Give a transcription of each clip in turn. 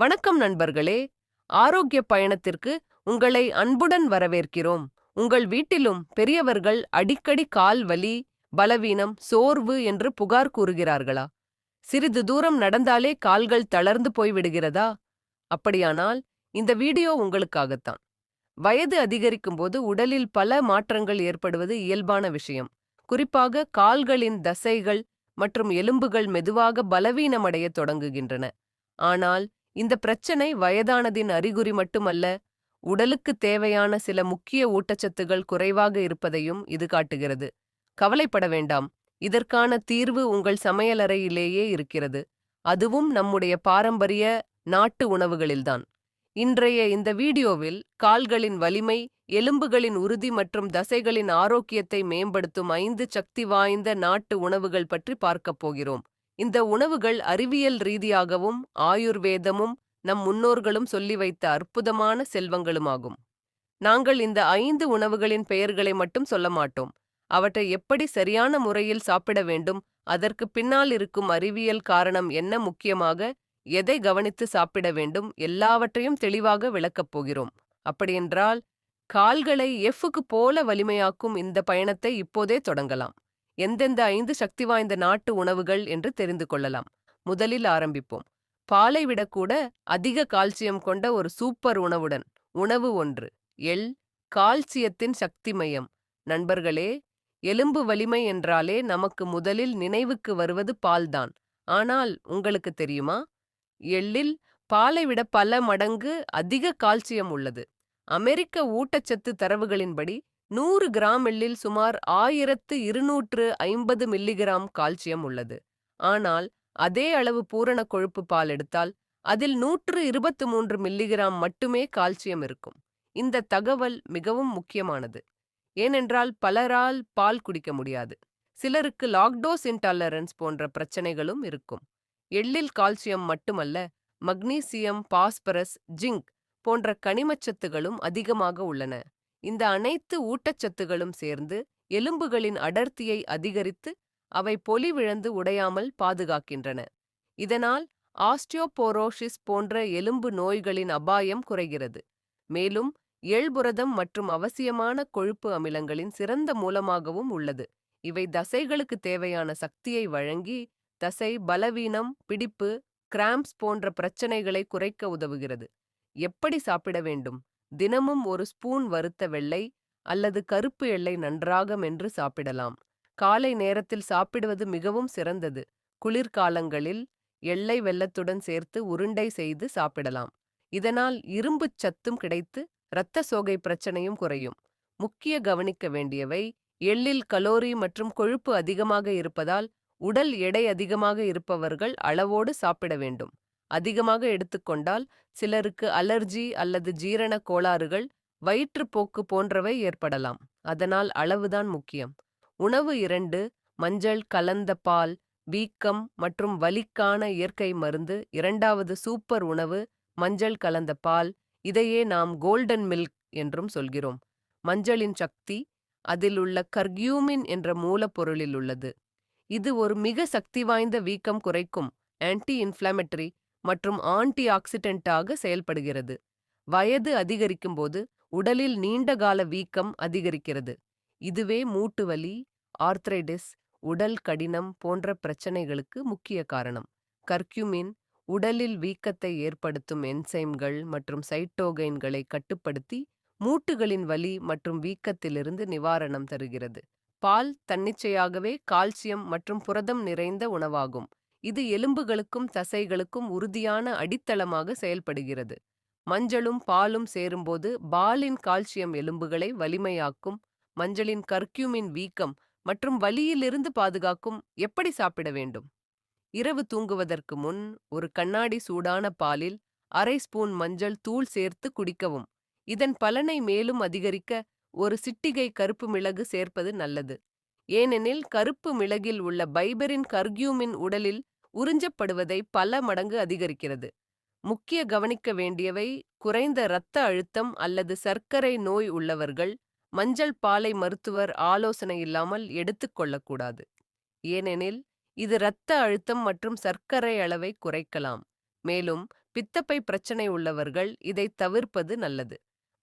வணக்கம் நண்பர்களே. ஆரோக்கிய பயணத்திற்கு உங்களை அன்புடன் வரவேற்கிறோம். உங்கள் வீட்டிலும் பெரியவர்கள் அடிக்கடி கால் வலி பலவீனம் சோர்வு என்று புகார் கூறுகிறார்களா? சிறிது தூரம் நடந்தாலே கால்கள் தளர்ந்து போய்விடுகிறதா அப்படியானால் இந்த வீடியோ உங்களுக்காகத்தான். வயது அதிகரிக்கும்போது உடலில் பல மாற்றங்கள் ஏற்படுவது இயல்பான விஷயம். குறிப்பாக கால்களின் தசைகள் மற்றும் எலும்புகள் மெதுவாக பலவீனமடைய தொடங்குகின்றன. ஆனால் இந்த பிரச்சனை வயதானதின் அறிகுறி மட்டுமல்ல உடலுக்கு தேவையான சில முக்கிய ஊட்டச்சத்துகள் குறைவாக இருப்பதையும் இது காட்டுகிறது. கவலைப்பட வேண்டாம். இதற்கான தீர்வு உங்கள் சமையலறையிலேயே இருக்கிறது. அதுவும் நம்முடைய பாரம்பரிய நாட்டு உணவுகளில்தான். இன்றைய இந்த வீடியோவில் கால்களின் வலிமை எலும்புகளின் உறுதி மற்றும் தசைகளின் ஆரோக்கியத்தை மேம்படுத்தும் ஐந்து சக்தி வாய்ந்த நாட்டு உணவுகள் பற்றி பார்க்கப் போகிறோம். இந்த உணவுகள் அறிவியல் ரீதியாகவும் ஆயுர்வேதமும் நம் முன்னோர்களும் சொல்லி வைத்த அற்புதமான செல்வங்களுமாகும். நாங்கள் இந்த ஐந்து உணவுகளின் பெயர்களை மட்டும் சொல்ல மாட்டோம். அவற்றை எப்படி சரியான முறையில் சாப்பிட வேண்டும் அதற்கு பின்னால் இருக்கும் அறிவியல் காரணம் என்ன முக்கியமாக எதை கவனித்து சாப்பிட வேண்டும் எல்லாவற்றையும் தெளிவாக விளக்கப் போகிறோம். அப்படியென்றால் கால்களை எஃப்க்கு போல வலிமையாக்கும் இந்த பயணத்தை இப்போதே தொடங்கலாம். எந்தெந்த ஐந்து சக்தி வாய்ந்த நாட்டு உணவுகள் என்று தெரிந்து கொள்ளலாம். முதலில் ஆரம்பிப்போம். பாலை விடக்கூட அதிக கால்சியம் கொண்ட ஒரு சூப்பர் உணவுடன் உணவு ஒன்று எள் கால்சியத்தின் சக்தி மையம். நண்பர்களே எலும்பு வலிமை என்றாலே நமக்கு முதலில் நினைவுக்கு வருவது பால்தான். ஆனால் உங்களுக்கு தெரியுமா? எள்ளில் பாலை விட பல மடங்கு அதிக கால்சியம் உள்ளது. அமெரிக்க ஊட்டச்சத்து தரவுகளின்படி நூறு கிராம் எள்ளில் சுமார் ஆயிரத்து இருநூற்று ஐம்பது மில்லிகிராம் கால்சியம் உள்ளது. ஆனால் அதே அளவு பூரண கொழுப்பு பால் எடுத்தால் அதில் நூற்று இருபத்து மூன்று மில்லிகிராம் மட்டுமே கால்சியம் இருக்கும். இந்த தகவல் மிகவும் முக்கியமானது. ஏனென்றால் பலரால் பால் குடிக்க முடியாது. சிலருக்கு லாக்டோஸ் இன்டாலரன்ஸ் போன்ற பிரச்சனைகளும் இருக்கும். எள்ளில் கால்சியம் மட்டுமல்ல மக்னீசியம் பாஸ்பரஸ் ஜிங்க் போன்ற கனிமச்சத்துகளும் அதிகமாக உள்ளன. இந்த அனைத்து ஊட்டச்சத்துகளும் சேர்ந்து எலும்புகளின் அடர்த்தியை அதிகரித்து அவை பொலிவிழந்து உடையாமல் பாதுகாக்கின்றன. இதனால் ஆஸ்டியோபோரோஷிஸ் போன்ற எலும்பு நோய்களின் அபாயம் குறைகிறது. மேலும் எள்புரதம் மற்றும் அவசியமான கொழுப்பு அமிலங்களின் சிறந்த மூலமாகவும் உள்ளது. இவை தசைகளுக்கு தேவையான சக்தியை வழங்கி தசை பலவீனம் பிடிப்பு கிராம்ப்ஸ் போன்ற பிரச்சனைகளை குறைக்க உதவுகிறது. எப்படி சாப்பிட வேண்டும்? தினமும் ஒரு ஸ்பூன் வறுத்த வெள்ளை அல்லது கருப்பு எள்ளை நன்றாக மென்று சாப்பிடலாம். காலை நேரத்தில் சாப்பிடுவது மிகவும் சிறந்தது. குளிர்காலங்களில் எள்ளை வெள்ளத்துடன் சேர்த்து உருண்டை செய்து சாப்பிடலாம். இதனால் இரும்புச் சத்தும் கிடைத்து இரத்த சோகை பிரச்சனையும் குறையும். முக்கிய கவனிக்க வேண்டியவை எள்ளில் கலோரி மற்றும் கொழுப்பு அதிகமாக இருப்பதால் உடல் எடை அதிகமாக இருப்பவர்கள் அளவோடு சாப்பிட வேண்டும். அதிகமாக எடுத்துக்கொண்டால் சிலருக்கு அலர்ஜி அல்லது ஜீரண கோளாறுகள் வயிற்றுப்போக்கு போன்றவை ஏற்படலாம். அதனால் அளவுதான் முக்கியம். உணவு இரண்டு மஞ்சள் கலந்த பால் வீக்கம் மற்றும் வலிக்கான இயற்கை மருந்து. இரண்டாவது சூப்பர் உணவு மஞ்சள் கலந்த பால். இதையே நாம் கோல்டன் மில்க் என்றும் சொல்கிறோம். மஞ்சளின் சக்தி அதில் உள்ள கர்கியூமின் என்ற மூலப்பொருளில் உள்ளது. இது ஒரு மிக சக்தி வாய்ந்த வீக்கம் குறைக்கும் ஆன்டி இன்ஃப்ளமேட்டரி மற்றும் ஆன்டி ஆக்சிடென்ட்டாக செயல்படுகிறது. வயது அதிகரிக்கும்போது உடலில் நீண்டகால வீக்கம் அதிகரிக்கிறது. இதுவே மூட்டு வலி ஆர்த்ரைடிஸ் உடல் கடினம் போன்ற பிரச்சனைகளுக்கு முக்கிய காரணம். கர்க்யூமின் உடலில் வீக்கத்தை ஏற்படுத்தும் என்சைம்கள் மற்றும் சைட்டோகைன்களை கட்டுப்படுத்தி மூட்டுகளின் வலி மற்றும் வீக்கத்திலிருந்து நிவாரணம் தருகிறது. பால் தன்னிச்சையாகவே கால்சியம் மற்றும் புரதம் நிறைந்த உணவாகும். இது எலும்புகளுக்கும் தசைகளுக்கும் உறுதியான அடித்தளமாக செயல்படுகிறது. மஞ்சளும் பாலும் சேரும்போது பாலின் கால்சியம் எலும்புகளை வலிமையாக்கும் மஞ்சளின் கர்க்யூமின் வீக்கம் மற்றும் வலியிலிருந்து பாதுகாக்கும் எப்படி சாப்பிட வேண்டும்? இரவு தூங்குவதற்கு முன் ஒரு கண்ணாடி சூடான பாலில் அரை ஸ்பூன் மஞ்சள் தூள் சேர்த்து குடிக்கவும். இதன் பலனை மேலும் அதிகரிக்க ஒரு சிட்டிகை கருப்பு மிளகு சேர்ப்பது நல்லது. ஏனெனில் கருப்பு மிளகில் உள்ள பைபரின் கர்க்யூமின் உடலில் உறிஞ்சப்படுவதை பல மடங்கு அதிகரிக்கிறது. முக்கிய கவனிக்க வேண்டியவை குறைந்த இரத்த அழுத்தம் அல்லது சர்க்கரை நோய் உள்ளவர்கள் மஞ்சள் பாலை மருத்துவர் ஆலோசனை இல்லாமல் எடுத்துக்கொள்ளக்கூடாது ஏனெனில் இது இரத்த அழுத்தம் மற்றும் சர்க்கரை அளவை குறைக்கலாம். மேலும் பித்தப்பை பிரச்சனை உள்ளவர்கள் இதை தவிர்ப்பது நல்லது.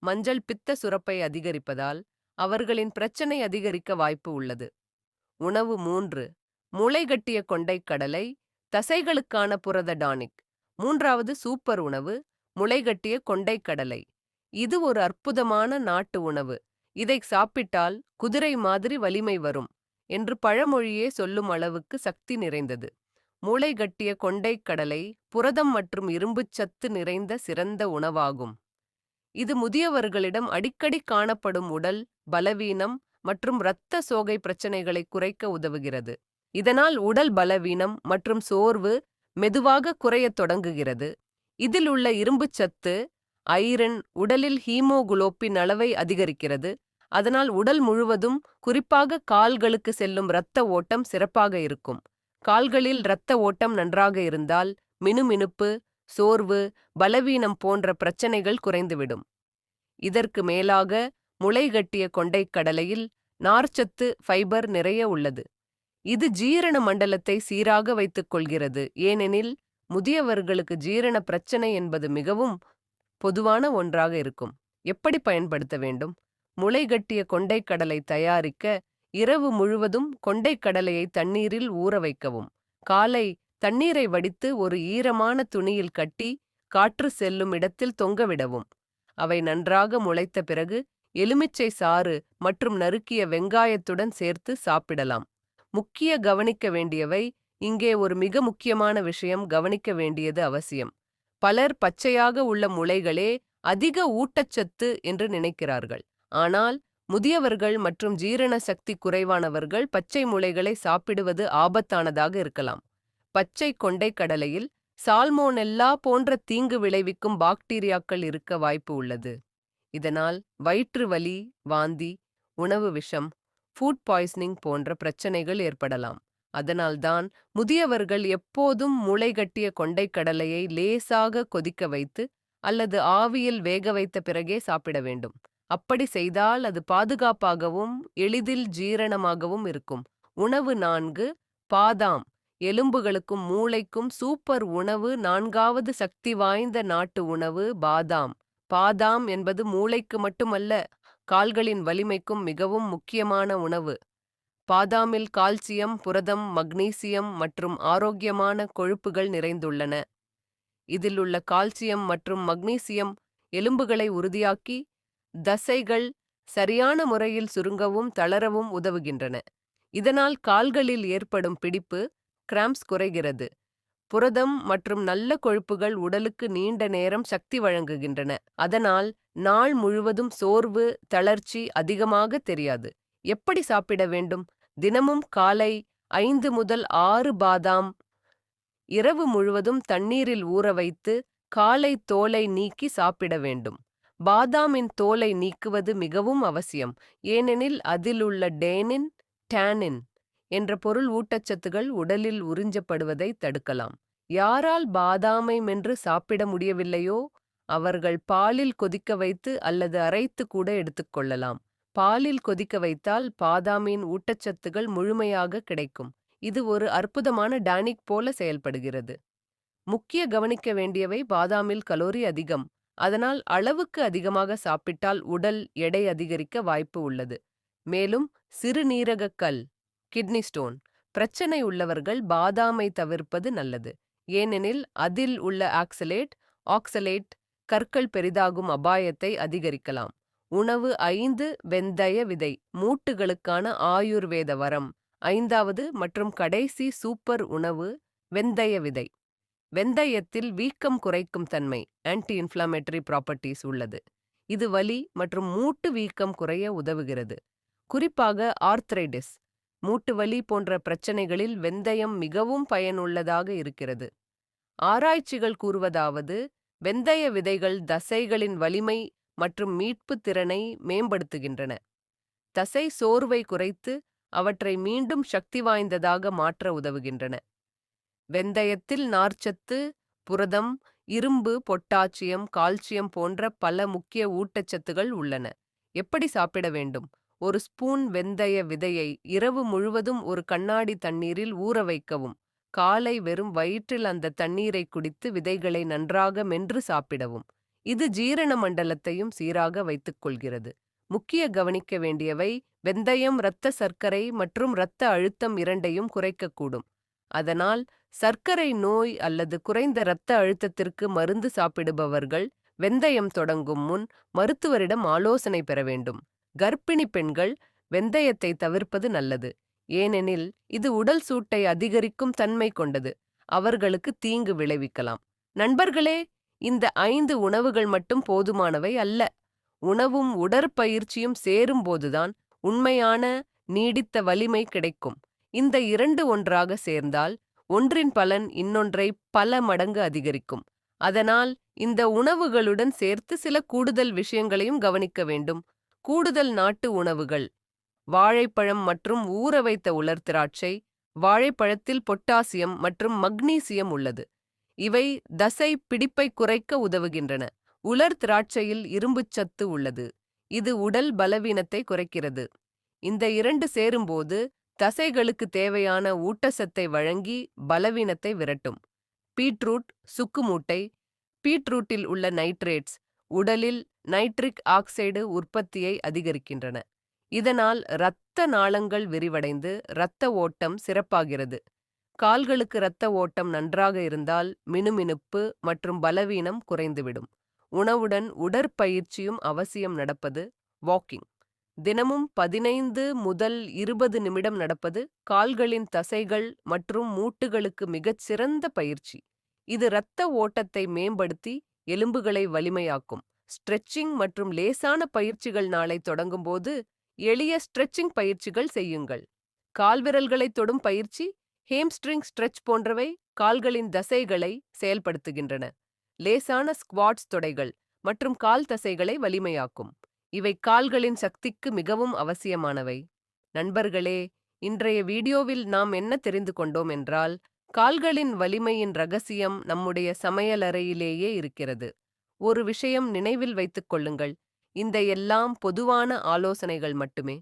மஞ்சள் பித்த சுரப்பை அதிகரிப்பதால் அவர்களின் பிரச்சனை அதிகரிக்க வாய்ப்பு உள்ளது. உணவு மூன்று. முளைகட்டிய கொண்டைக்கடலை தசைகளுக்கான புரத டானிக். மூன்றாவது சூப்பர் உணவு முளைகட்டிய கொண்டைக்கடலை இது ஒரு அற்புதமான நாட்டு உணவு. இதை சாப்பிட்டால் குதிரை மாதிரி வலிமை வரும் என்று பழமொழியே சொல்லும் அளவுக்கு சக்தி நிறைந்தது. மூளை கட்டிய கொண்டைக்கடலை புரதம் மற்றும் இரும்புச்சத்து நிறைந்த சிறந்த உணவாகும். இது முதியவர்களிடம் அடிக்கடி காணப்படும் உடல் பலவீனம் மற்றும் இரத்த சோகை பிரச்சனைகளை குறைக்க உதவுகிறது. இதனால் உடல் பலவீனம் மற்றும் சோர்வு மெதுவாக குறையத் தொடங்குகிறது. இதில் உள்ள இரும்புச்சத்து ஐரன் உடலில் ஹீமோகுளோப்பின் அளவை அதிகரிக்கிறது. அதனால் உடல் முழுவதும் குறிப்பாக கால்களுக்கு செல்லும் இரத்த ஓட்டம் சிறப்பாக இருக்கும். கால்களில் இரத்த ஓட்டம் நன்றாக இருந்தால் மினுமினுப்பு சோர்வு பலவீனம் போன்ற பிரச்சனைகள் குறைந்துவிடும். இதற்கு மேலாக முளைகட்டிய கொண்டைக்கடலையில் நார்ச்சத்து ஃபைபர் நிறைய உள்ளது. இது ஜீரண மண்டலத்தை சீராக வைத்துக் கொள்கிறது. ஏனெனில் முதியவர்களுக்கு ஜீரண பிரச்சனை என்பது மிகவும் பொதுவான ஒன்றாக இருக்கும். எப்படி பயன்படுத்த வேண்டும்? முளைகட்டிய கொண்டைக்கடலை தயாரிக்க இரவு முழுவதும் கொண்டைக்கடலையை தண்ணீரில் ஊற வைக்கவும். காலை தண்ணீரை வடித்து ஒரு ஈரமான துணியில் கட்டி காற்று செல்லும் இடத்தில் தொங்கவிடவும் அவை நன்றாக முளைத்த பிறகு எலுமிச்சை சாறு மற்றும் நறுக்கிய வெங்காயத்துடன் சேர்த்து சாப்பிடலாம். முக்கிய கவனிக்க வேண்டியவை இங்கே ஒரு மிக முக்கியமான விஷயம் கவனிக்க வேண்டியது அவசியம். பலர் பச்சையாக உள்ள முளைகளே அதிக ஊட்டச்சத்து என்று நினைக்கிறார்கள். ஆனால் முதியவர்கள் மற்றும் ஜீரண சக்தி குறைவானவர்கள் பச்சை முளைகளை சாப்பிடுவது ஆபத்தானதாக இருக்கலாம். பச்சை கொண்டை கடலையில் சால்மோனெல்லா போன்ற தீங்கு விளைவிக்கும் பாக்டீரியாக்கள் இருக்க வாய்ப்பு உள்ளது. இதனால் வயிற்று வலி வாந்தி உணவு விஷம் ஃபுட் பாய்சனிங் போன்ற பிரச்சனைகள் ஏற்படலாம். அதனால்தான் முதியவர்கள் எப்போதும் முளைகட்டிய கொண்டைக்கடலையை லேசாக கொதிக்க வைத்து அல்லது ஆவியில் வேக வைத்த பிறகே சாப்பிட வேண்டும். அப்படி செய்தால் அது பாதுகாப்பாகவும் எளிதில் ஜீரணமாகவும் இருக்கும். உணவு நான்கு பாதாம். எலும்புகளுக்கும் மூளைக்கும் சூப்பர் உணவு நான்காவது சக்தி வாய்ந்த நாட்டு உணவு பாதாம். பாதாம் என்பது மூளைக்கு மட்டுமல்ல கால்களின் வலிமைக்கும் மிகவும் முக்கியமான உணவு. பாதாமில் கால்சியம் புரதம் மக்னீசியம் மற்றும் ஆரோக்கியமான கொழுப்புகள் நிறைந்துள்ளன. இதில் உள்ள கால்சியம் மற்றும் மக்னீசியம் எலும்புகளை உறுதியாக்கி தசைகள் சரியான முறையில் சுருங்கவும் தளரவும் உதவுகின்றன. இதனால் கால்களில் ஏற்படும் பிடிப்பு கிராம்ஸ் குறைகிறது. புரதம் மற்றும் நல்ல கொழுப்புகள் உடலுக்கு நீண்ட நேரம் சக்தி வழங்குகின்றன. அதனால் நாள் முழுவதும் சோர்வு தளர்ச்சி அதிகமாக தெரியாது. எப்படி சாப்பிட வேண்டும்? தினமும் காலை ஐந்து முதல் ஆறு பாதாம் இரவு முழுவதும் தண்ணீரில் ஊற வைத்து காலை தோலை நீக்கி சாப்பிட வேண்டும். பாதாமின் தோலை நீக்குவது மிகவும் அவசியம். ஏனெனில் அதிலுள்ள டேனின் டேனின் என்ற பொருள் ஊட்டச்சத்துகள் உடலில் உறிஞ்சப்படுவதை தடுக்கலாம். யாரால் பாதாமை மென்று சாப்பிட முடியவில்லையோ அவர்கள் பாலில் கொதிக்க வைத்து அல்லது அரைத்து கூட எடுத்துக்கொள்ளலாம் பாலில் கொதிக்க வைத்தால் பாதாமின் ஊட்டச்சத்துகள் முழுமையாக கிடைக்கும். இது ஒரு அற்புதமான டானிக் போல செயல்படுகிறது. முக்கிய கவனிக்க வேண்டியவை பாதாமில் கலோரி அதிகம். அதனால் அளவுக்கு அதிகமாக சாப்பிட்டால் உடல் எடை அதிகரிக்க வாய்ப்பு உள்ளது. மேலும் சிறுநீரகக்கல் கிட்னி ஸ்டோன் பிரச்சனை உள்ளவர்கள் பாதாமை தவிர்ப்பது நல்லது. ஏனெனில் அதில் உள்ள ஆக்சலேட் ஆக்சலேட் கற்கள் பெரிதாகும் அபாயத்தை அதிகரிக்கலாம். உணவு ஐந்து வெந்தய விதை மூட்டுகளுக்கான ஆயுர்வேத வரம். ஐந்தாவது மற்றும் கடைசி சூப்பர் உணவு வெந்தய விதை. வெந்தயத்தில் வீக்கம் குறைக்கும் தன்மை ஆன்டி இன்ஃப்ளமேட்டரி ப்ராப்பர்ட்டிஸ் உள்ளது. இது வலி மற்றும் மூட்டு வீக்கம் குறைய உதவுகிறது. குறிப்பாக ஆர்த்ரைடிஸ் மூட்டு வலி போன்ற பிரச்சனைகளில் வெந்தயம் மிகவும் பயனுள்ளதாக இருக்கிறது. ஆராய்ச்சிகள் கூறுவதாவது வெந்தய விதைகள் தசைகளின் வலிமை மற்றும் மீட்பு திறனை மேம்படுத்துகின்றன. தசை சோர்வை குறைத்து அவற்றை மீண்டும் சக்தி வாய்ந்ததாக மாற்ற உதவுகின்றன. வெந்தயத்தில் நார்ச்சத்து புரதம் இரும்பு பொட்டாசியம் கால்சியம் போன்ற பல முக்கிய ஊட்டச்சத்துகள் உள்ளன. எப்படி சாப்பிட வேண்டும்? ஒரு ஸ்பூன் வெந்தய விதையை இரவு முழுவதும் ஒரு கண்ணாடி தண்ணீரில் ஊற வைக்கவும். காலை வெறும் வயிற்றில் அந்த தண்ணீரை குடித்து விதைகளை நன்றாக மென்று சாப்பிடவும். இது ஜீரண மண்டலத்தையும் சீராக வைத்துக் கொள்கிறது. முக்கிய கவனிக்க வேண்டியவை வெந்தயம் இரத்த சர்க்கரை மற்றும் இரத்த அழுத்தம் இரண்டையும் குறைக்கக்கூடும். அதனால் சர்க்கரை நோய் அல்லது குறைந்த இரத்த அழுத்தத்திற்கு மருந்து சாப்பிடுபவர்கள் வெந்தயம் தொடங்கும் முன் மருத்துவரிடம் ஆலோசனை பெற வேண்டும். கர்ப்பிணி பெண்கள் வெந்தயத்தை தவிர்ப்பது நல்லது. ஏனெனில் இது உடல் சூட்டை அதிகரிக்கும் தன்மை கொண்டது. அவர்களுக்கு தீங்கு விளைவிக்கலாம். நண்பர்களே இந்த ஐந்து உணவுகள் மட்டும் போதுமானவை அல்ல. உணவும் உடற்பயிற்சியும் சேரும்போதுதான் உண்மையான நீடித்த வலிமை கிடைக்கும். இந்த இரண்டு ஒன்றாக சேர்ந்தால் ஒன்றின் பலன் இன்னொன்றை பல மடங்கு அதிகரிக்கும். அதனால் இந்த உணவுகளுடன் சேர்த்து சில கூடுதல் விஷயங்களையும் கவனிக்க வேண்டும். கூடுதல் நாட்டு உணவுகள். வாழைப்பழம் மற்றும் ஊற வைத்த உலர் திராட்சை வாழைப்பழத்தில் பொட்டாசியம் மற்றும் மக்னீசியம் உள்ளது. இவை தசை பிடிப்பை குறைக்க உதவுகின்றன. உலர் திராட்சையில் இரும்புச்சத்து உள்ளது. இது உடல் பலவீனத்தை குறைக்கிறது. இந்த இரண்டு சேரும்போது தசைகளுக்கு தேவையான ஊட்டச்சத்தை வழங்கி பலவீனத்தை விரட்டும். பீட்ரூட் சுக்குமூட்டை பீட்ரூட்டில் உள்ள நைட்ரேட்ஸ் உடலில் நைட்ரிக் ஆக்சைடு உற்பத்தியை அதிகரிக்கின்றன. இதனால் இரத்த நாளங்கள் விரிவடைந்து இரத்த ஓட்டம் சிறப்பாகிறது. கால்களுக்கு இரத்த ஓட்டம் நன்றாக இருந்தால் மினுமினுப்பு மற்றும் பலவீனம் குறைந்துவிடும். உணவுடன் உடற்பயிற்சியும் அவசியம் நடப்பது வாக்கிங் தினமும் பதினைந்து முதல் இருபது நிமிடம் நடப்பது கால்களின் தசைகள் மற்றும் மூட்டுகளுக்கு மிகச் சிறந்த பயிற்சி. இது இரத்த ஓட்டத்தை மேம்படுத்தி எலும்புகளை வலிமையாக்கும். ஸ்ட்ரெச்சிங் மற்றும் லேசான பயிற்சிகள் நாளை தொடங்கும்போது எளிய ஸ்ட்ரெச்சிங் பயிற்சிகள் செய்யுங்கள். கால்விரல்களை தொடும் பயிற்சி ஹேம்ஸ்ட்ரிங் ஸ்ட்ரெச் போன்றவை கால்களின் தசைகளை செயல்படுத்துகின்றன. லேசான ஸ்குவாட்ஸ் தொடைகள் மற்றும் கால் தசைகளை வலிமையாக்கும். இவை கால்களின் சக்திக்கு மிகவும் அவசியமானவை. நண்பர்களே இன்றைய வீடியோவில் நாம் என்ன தெரிந்து கொண்டோம் என்றால் கால்களின் வலிமையின் ரகசியம் நம்முடைய சமையலறையிலேயே இருக்கிறது. ஒரு விஷயம் நினைவில் வைத்துக் கொள்ளுங்கள். இந்த எல்லாம் பொதுவான ஆலோசனைகள் மட்டுமே.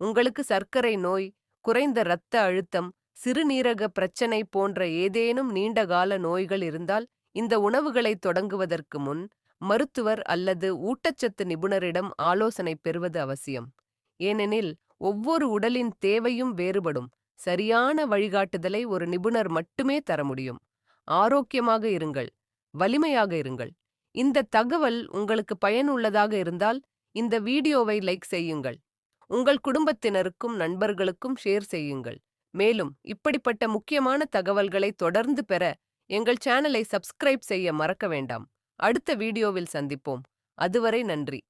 உங்களுக்கு சர்க்கரை நோய் குறைந்த இரத்த அழுத்தம் சிறுநீரக பிரச்சனை போன்ற ஏதேனும் நீண்டகால நோய்கள் இருந்தால் இந்த உணவுகளை தொடங்குவதற்கு முன் மருத்துவர் அல்லது ஊட்டச்சத்து நிபுணரிடம் ஆலோசனை பெறுவது அவசியம். ஏனெனில் ஒவ்வொரு உடலின் தேவையும் வேறுபடும். சரியான வழிகாட்டுதலை ஒரு நிபுணர் மட்டுமே தர முடியும். ஆரோக்கியமாக இருங்கள் வலிமையாக இருங்கள். இந்த தகவல் உங்களுக்கு பயனுள்ளதாக இருந்தால் இந்த வீடியோவை லைக் செய்யுங்கள். உங்கள் குடும்பத்தினருக்கும் நண்பர்களுக்கும் ஷேர் செய்யுங்கள். மேலும் இப்படிப்பட்ட முக்கியமான தகவல்களை தொடர்ந்து பெற எங்கள் சேனலை சப்ஸ்கிரைப் செய்ய மறக்க வேண்டாம். அடுத்த வீடியோவில் சந்திப்போம். அதுவரை நன்றி.